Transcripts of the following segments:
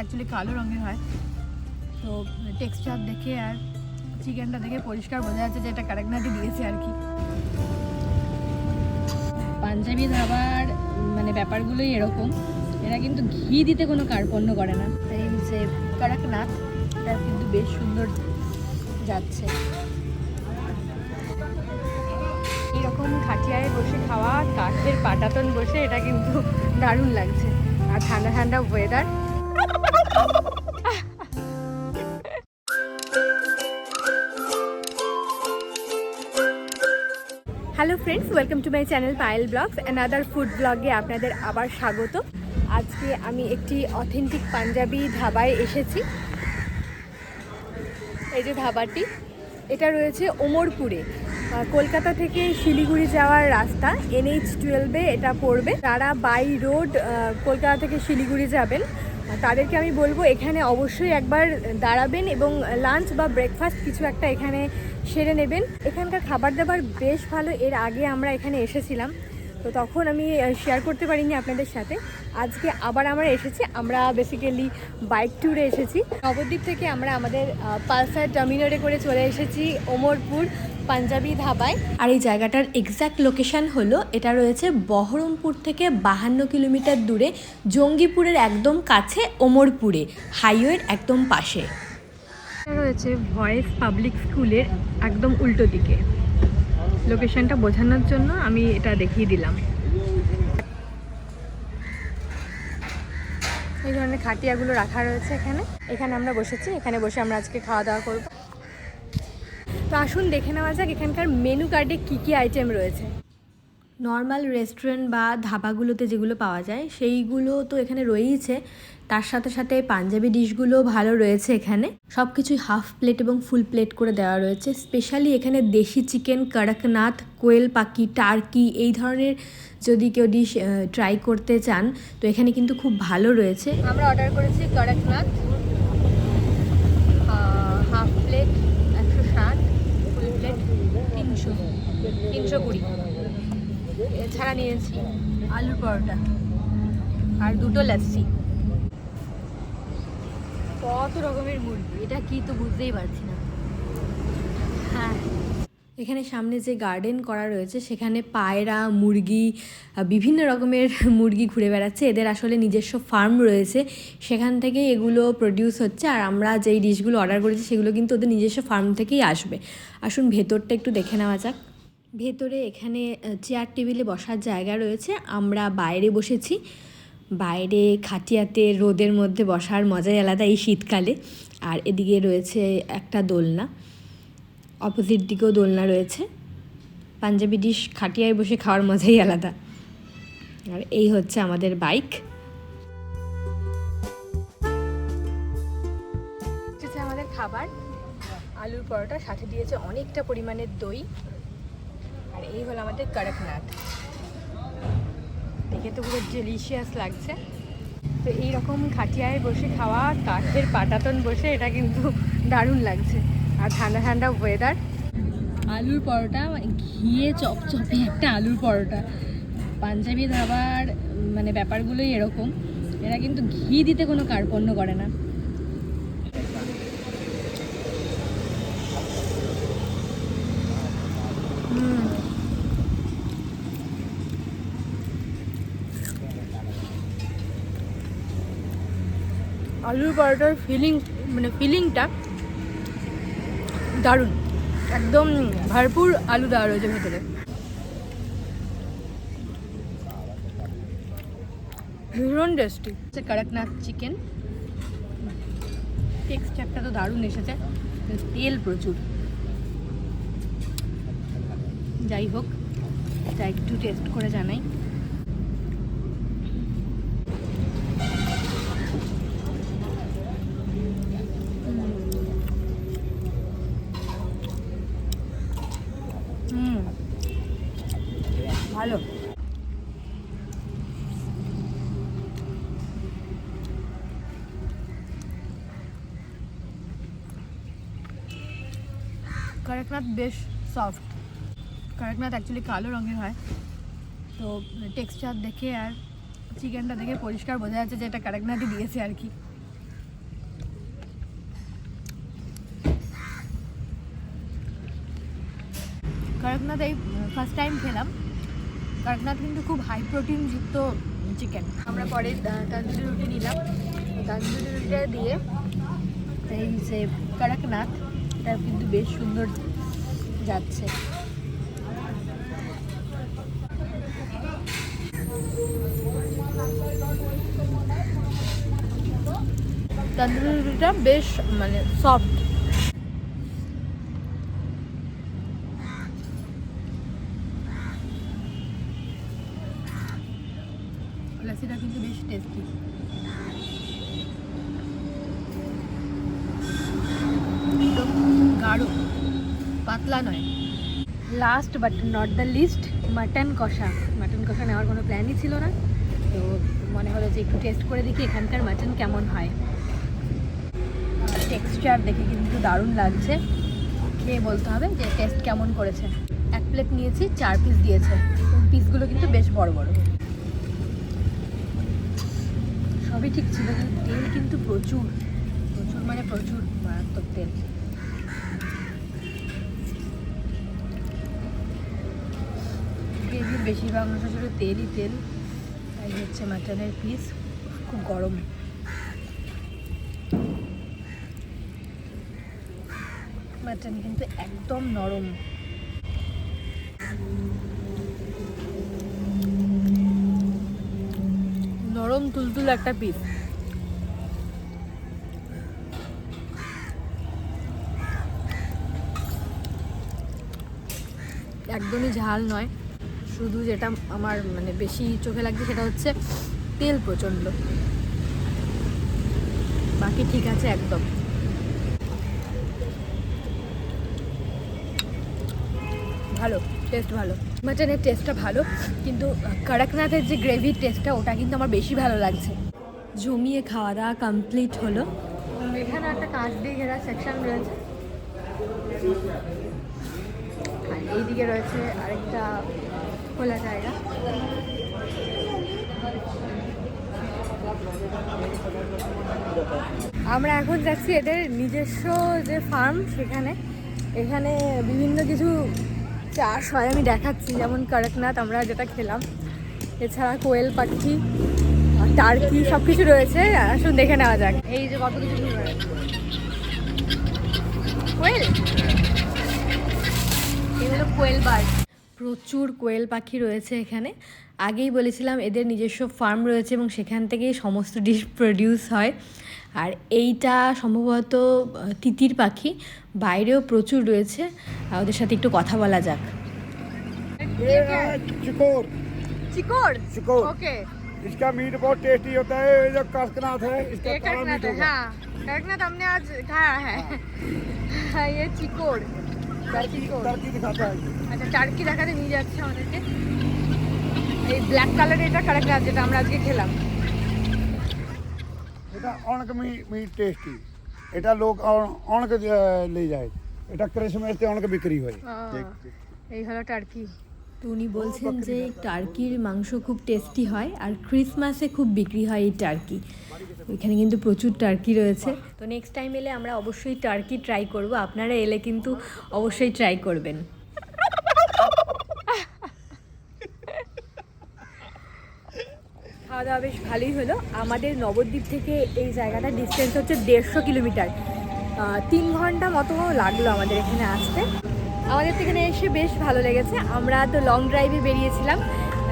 Actually কালো রঙের হয়। তো টেক্সচার দেখে আর চিকেনটা দেখে পরিষ্কার বোঝা যাচ্ছে যে এটা কারাকনাথই দিয়েছে আর কি। পাঞ্জাবি ধাবার মানে ব্যাপারগুলোই এরকম। এরা কিন্তু ঘি দিতে কোনো কার্পণ্য করে না। এই যে কারাকনাথ এটা কিন্তু বেশ সুন্দর যাচ্ছে। এরকম খাটিয়ায় বসে খাওয়া কাঠের পাটাতন বসে এটা কিন্তু দারুণ লাগছে। আর ঠান্ডা ঠান্ডা weather hello friends welcome to my channel Payel blogs another food ব্লগে আপনাদের আবার স্বাগত। আজকে আমি একটি অথেন্টিক পাঞ্জাবি ধাবায় এসেছি। এই যে ধাবাটি, এটা রয়েছে ওমরপুরে। কলকাতা থেকে শিলিগুড়ি যাওয়ার রাস্তা এনএইচ টুয়েলভে এটা পড়বে। যারা বাই রোড কলকাতা থেকে শিলিগুড়ি যাবেন তাদেরকে আমি বলব, এখানে অবশ্যই একবার দাঁড়াবেন এবং লাঞ্চ বা ব্রেকফাস্ট কিছু একটা এখানে সেরে নেবেন। এখানকার খাবার দাবার বেশ ভালো, এর আগে আমরা এখানে এসেছিলাম। তো তখন আমি শেয়ার করতে পারিনি আপনাদের সাথে। আজকে আবার আমরা এসেছি, আমরা বেসিক্যালি বাইক ট্যুরে এসেছি। নবদ্বীপ থেকে আমরা আমাদের পালসার টার্মিনারে করে চলে এসেছি, ওমরপুর। পাঞ্জাবি ধাবায়। আর এই জায়গাটার এক্স্যাক্ট লোকেশন হলো এটা রয়েছে বহরমপুর থেকে বাহান্ন কিলোমিটার দূরে জঙ্গিপুরের একদম কাছে ওমরপুরে হাইওয়ের একদম পাশে। এটা রয়েছে ভয়েস পাবলিক স্কুলের একদম উল্টো দিকে। লোকেশনটা বোঝানোর জন্য আমি এটা দেখিয়ে দিলাম। এই ধরনের খাটিয়াগুলো রাখা রয়েছে এখানে। এখানে আমরা বসেছি এখানে বসে আমরা আজকে খাওয়া দাওয়া করব। তো আসুন দেখে নেওয়া যাক এখানকার মেনু কার্ডে কী কী আইটেম রয়েছে। নর্মাল রেস্টুরেন্ট বা ধাবাগুলোতে যেগুলো পাওয়া যায় সেইগুলো তো এখানে রয়েইছে। তার সাথে সাথে পাঞ্জাবি ডিশগুলো ভালো রয়েছে এখানে। সব কিছুই হাফ প্লেট এবং ফুল প্লেট করে দেওয়া রয়েছে। স্পেশালি এখানে দেশি চিকেন কড়কনাথ কোয়েল পাখি টার্কি এই ধরনের যদি কেউ ডিশ ট্রাই করতে চান তো এখানে কিন্তু খুব ভালো রয়েছে। আমরা অর্ডার করেছি কড়কনাথ। হাফ প্লেট একশো ষাট ফুল প্লেট তিনশো কুড়ি। এছাড়া নিয়েছি আলুর পরোটা আর দুটো লাচ্ছি কত রকমের মুরগি, এটা কি তো বুঝতেই পারছি না। হ্যাঁ। এখানে সামনে যে গার্ডেন করা রয়েছে, সেখানে পায়রা, মুরগি বিভিন্ন রকমের মুরগি ঘুরে বেড়াচ্ছে। এদের আসলে নিজস্ব ফার্ম রয়েছে। সেখান থেকে এগুলো প্রডিউস হচ্ছে। আর আমরা যেই ডিশগুলো অর্ডার করেছি, সেগুলো কিন্তু ওদের নিজস্ব ফার্ম থেকেই আসবে। আসুন, ভেতরটা একটু দেখে নেওয়া যাক। ভেতরে এখানে চেয়ার টেবিলে বসার জায়গা রয়েছে। আমরা বাইরে বসেছি। বাইরে খাটিয়াতে, রোদের মধ্যে বসার মজাই আলাদা এই শীতকালে। আর এদিকে রয়েছে একটা দোলনা। অপোজিট দিকেও দোলনা রয়েছে। পাঞ্জাবি ডিশ খাটিয়ায় বসে খাওয়ার মজাই আলাদা। আর এই হচ্ছে আমাদের বাইক আমাদের খাবার। আলুর পরোটা, সাথে দিয়েছে অনেকটা পরিমাণের দই। আর এই হলো আমাদের কড়কনাথ। দেখে তো পুরো ডেলিশিয়াস লাগছে। তো এইরকম খাটিয়ায় বসে খাওয়া, কাঠের পাটাতন বসে, এটা কিন্তু দারুণ লাগছে। আর ঠান্ডা ঠান্ডা ওয়েদার আলুর পরোটা ঘিয়ে চপচপে একটা আলুর পরোটা। পাঞ্জাবি ধাবার মানে ব্যাপারগুলোই এরকম। এরা কিন্তু ঘি দিতে কোনো কার্পণ্য করে না। হুম। আলুর পরোটার ফিলিং মানে ফিলিংটা দারুণ। একদম ভরপুর আলু দেওয়া রয়েছে ভেতরে। ভীষণ টেস্টি হচ্ছে কড়কনাথ চিকেন টেক্সচারটা তো দারুণ এসেছে। তেল প্রচুর। যাই হোক, এটা একটু টেস্ট করে জানাই। কারাকনাথ বেশ সফট কারাকনাথ অ্যাকচুয়ালি কালো রঙের হয়। তো টেক্সচার দেখে আর চিকেনটা দেখে পরিষ্কার বোঝা যাচ্ছে যে এটা কারাকনাথই দিয়েছে আর কি। কারাকনাথ এই ফার্স্ট টাইম খেলাম। কারাকনাথ কিন্তু খুব হাই প্রোটিন যুক্ত চিকেন আমরা পরে তান্দুরি রুটি নিলাম। তান্দুরি রুটিটা দিয়ে এই যে কারাকনাথ এটা কিন্তু বেশ সুন্দর যাচ্ছে। তন্দুরি রুটিটা বেশ মানে সফট লাসিটা কিন্তু বেশ টেস্টি গাঢ় পাতলা নয়। Last but not the least mutton কষা। মাটন কষা নেওয়ার কোনো প্ল্যানই ছিল না। তো মনে হলো যে একটু টেস্ট করে দেখি এখানকার মাটন কেমন হয়। টেক্সচার দেখে কিন্তু দারুণ লাগছে। খেয়ে বলতে হবে যে টেস্ট কেমন করেছে। এক প্লেট নিয়েছি, চার পিস দিয়েছে। পিসগুলো কিন্তু বেশ বড় বড়। সবই ঠিক ছিল, কিন্তু তেল কিন্তু প্রচুর। প্রচুর মানে প্রচুর মারাত্মক তেল। বেশিরভাগ অংশ ছিল তেলই তেল, তাই হচ্ছে মাটনের পিস খুব গরম। মাটন কিন্তু একদম নরম। নরম তুলতুল একটা পিস একদমই ঝাল নয়। শুধু যেটা আমার মানে বেশি চোখে লাগছে সেটা হচ্ছে তেল প্রচণ্ড। বাকি ঠিক আছে একদম। ভালো টেস্ট ভালো। মাটনের টেস্টটা ভালো, কিন্তু কড়কনাথের যে গ্রেভির টেস্টটা ওটা কিন্তু আমার বেশি ভালো লাগছে। জমিয়ে খাওয়া দাওয়া কমপ্লিট হলো। এখানে একটা কাঁচ দিয়ে ঘেরা সেকশন রয়েছে। আর এইদিকে রয়েছে আরেকটা খোলা জায়গা। আমরা এখন যাচ্ছি এদের নিজস্ব যে ফার্ম সেখানে। এখানে বিভিন্ন কিছু চাষ হয় আমি দেখাচ্ছি। যেমন করকনাথ আমরা যেটা খেলাম। এছাড়া কোয়েল পাখি টার্কি সব কিছু রয়েছে। আসুন দেখে নেওয়া যাক। এই যে কত কিছু কোয়েল? এগুলো কোয়েল বার্ড। প্রচুর কোয়েল পাখি রয়েছে এখানে আগেই বলেছিলাম এদের নিজস্ব ফার্ম রয়েছে এবং সেখান থেকেই সমস্ত ডিশ প্রডিউস হয় আর এইটা সম্ভবত আহ, তিতির পাখি বাইরেও প্রচুর রয়েছে আর ওদের সাথে একটু কথা বলা যাক ये है चिकोर চিকোর चिकोर ओके इसका मीट बहुत टेस्टी होता है ये जो कड़कनाथ है इसका ये काला कड़कनाथ मीट है होगा हाँ कड़कनाथ हमने आज खाया है हाँ, ये चिकोर আচ্ছা, টার্কি দেখাতে নিয়ে যাচ্ছে অনেকে। এই ব্ল্যাক কালারের এটা কারেক্ট আছে যেটা আমরা আজকে খেলাম। এটা অনেক মিট টেস্টি এটা লোক অনেক নিয়ে যায়। এটা ক্রিসমাসতে অনেক বিক্রি হয়। এই হলো টার্কি। তো উনি বলছেন যে টার্কির মাংস খুব টেস্টি হয় আর ক্রিসমাসে খুব বিক্রি হয় এই টার্কি। ওইখানে কিন্তু প্রচুর টার্কি রয়েছে। তো নেক্সট টাইম এলে আমরা অবশ্যই টার্কি ট্রাই করব। আপনারা এলে কিন্তু অবশ্যই ট্রাই করবেন। খাওয়া দাওয়া বেশ ভালোই হলো। আমাদের নবদ্বীপ থেকে এই জায়গাটা ডিস্টেন্স হচ্ছে দেড়শো কিলোমিটার। তিন ঘণ্টা মতো লাগল আমাদের এখানে আসতে। আমাদের তো এখানে এসে বেশ ভালো লেগেছে। আমরা তো লং ড্রাইভে বেরিয়েছিলাম,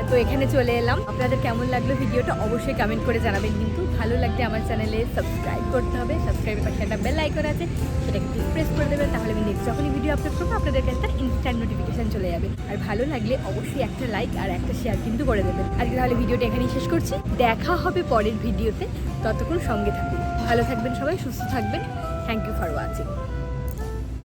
তো এখানে চলে এলাম। আপনাদের কেমন লাগল ভিডিওটা অবশ্যই কমেন্ট করে জানাবেন কিন্তু। ভালো লাগলে আমার চ্যানেলে সাবস্ক্রাইব করতে হবে। সাবস্ক্রাইবের পাশে একটা বেল আইকন আছে, সেটাকে একটু প্রেস করে দেবেন, তাহলে আমি নেক্সট যখনই ভিডিও আপলোড করব, আপনাদের কাছে তার ইনস্ট্যান্ট নোটিফিকেশান চলে যাবে। আর ভালো লাগলে অবশ্যই একটা লাইক আর একটা শেয়ার কিন্তু করে দেবেন। আজকে তাহলে ভিডিওটা এখানেই শেষ করছি। দেখা হবে পরের ভিডিওতে ততক্ষণ সঙ্গে থাকুন। ভালো থাকবেন সবাই, সুস্থ থাকবেন। Thank you for watching